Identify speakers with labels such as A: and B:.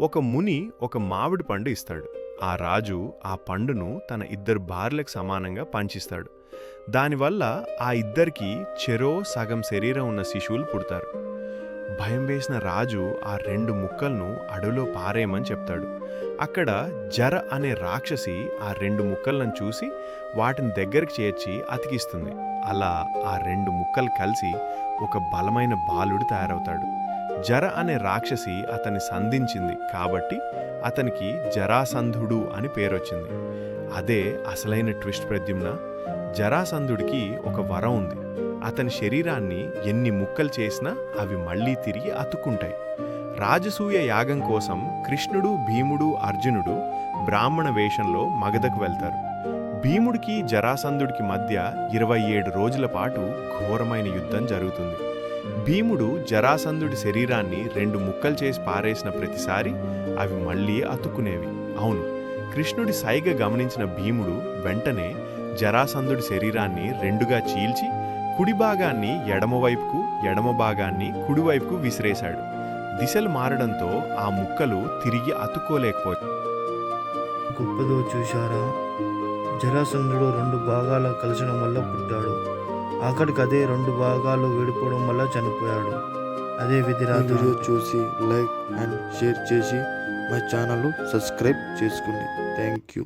A: ఒక ముని ఒక మామిడి పండు ఇస్తాడు. ఆ రాజు ఆ పండును తన ఇద్దరు భార్యలకు సమానంగా పంచిస్తాడు. దానివల్ల ఆ ఇద్దరికి చెరో సగం శరీరం ఉన్న శిశువులు పుడతారు. భయం వేసిన రాజు ఆ రెండు ముక్కలను అడవిలో పారేయమని చెప్తాడు. అక్కడ జర అనే రాక్షసి ఆ రెండు ముక్కలను చూసి వాటిని దగ్గరికి చేర్చి అతికిస్తుంది. అలా ఆ రెండు ముక్కలు కలిసి ఒక బలమైన బాలుడు తయారవుతాడు. జర అనే రాక్షసి అతన్ని సంధించింది కాబట్టి అతనికి జరాసంధుడు అని పేరొచ్చింది. అదే అసలైన ట్విస్ట్ ప్రద్యుమ్న జరాసంధుడికి ఒక వరం ఉంది. అతని శరీరాన్ని ఎన్ని ముక్కలు చేసినా అవి మళ్ళీ తిరిగి అతుక్కుంటాయి. రాజసూయ యాగం కోసం కృష్ణుడు భీముడు అర్జునుడు బ్రాహ్మణ వేషంలో మగధకు వెళ్తారు. భీముడికి జరాసంధుడికి మధ్య ఇరవై ఏడు రోజుల పాటు ఘోరమైన యుద్ధం జరుగుతుంది. భీముడు జరాసంధుడి శరీరాన్ని రెండు ముక్కలు చేసి పారేసిన ప్రతిసారి అవి మళ్ళీ అతుక్కునేవి. అవును కృష్ణుడి సైగ గమనించిన భీముడు వెంటనే జరాసంధుడి శరీరాన్ని రెండుగా చీల్చి కుడి భాగాన్ని ఎడమవైపుకు ఎడమ భాగాన్ని కుడివైపుకు విసిరేశాడు. దిశలు మారడంతో ఆ ముక్కలు తిరిగి అతుక్కోలేకపోయాయి
B: గొప్పదో చూశారా? జరాసంధుడు రెండు భాగాల కలిసిన వల్ల పుట్టాడు. అదే రెండు భాగాలు విడిపోవడం వల్ల చనిపోయాడు. అదే
C: ఈ
B: విధిరాజు
C: చూసి లైక్ అండ్ షేర్ చేసి మా ఛానల్ సబ్స్క్రైబ్ చేసుకోండి థ్యాంక్ యూ.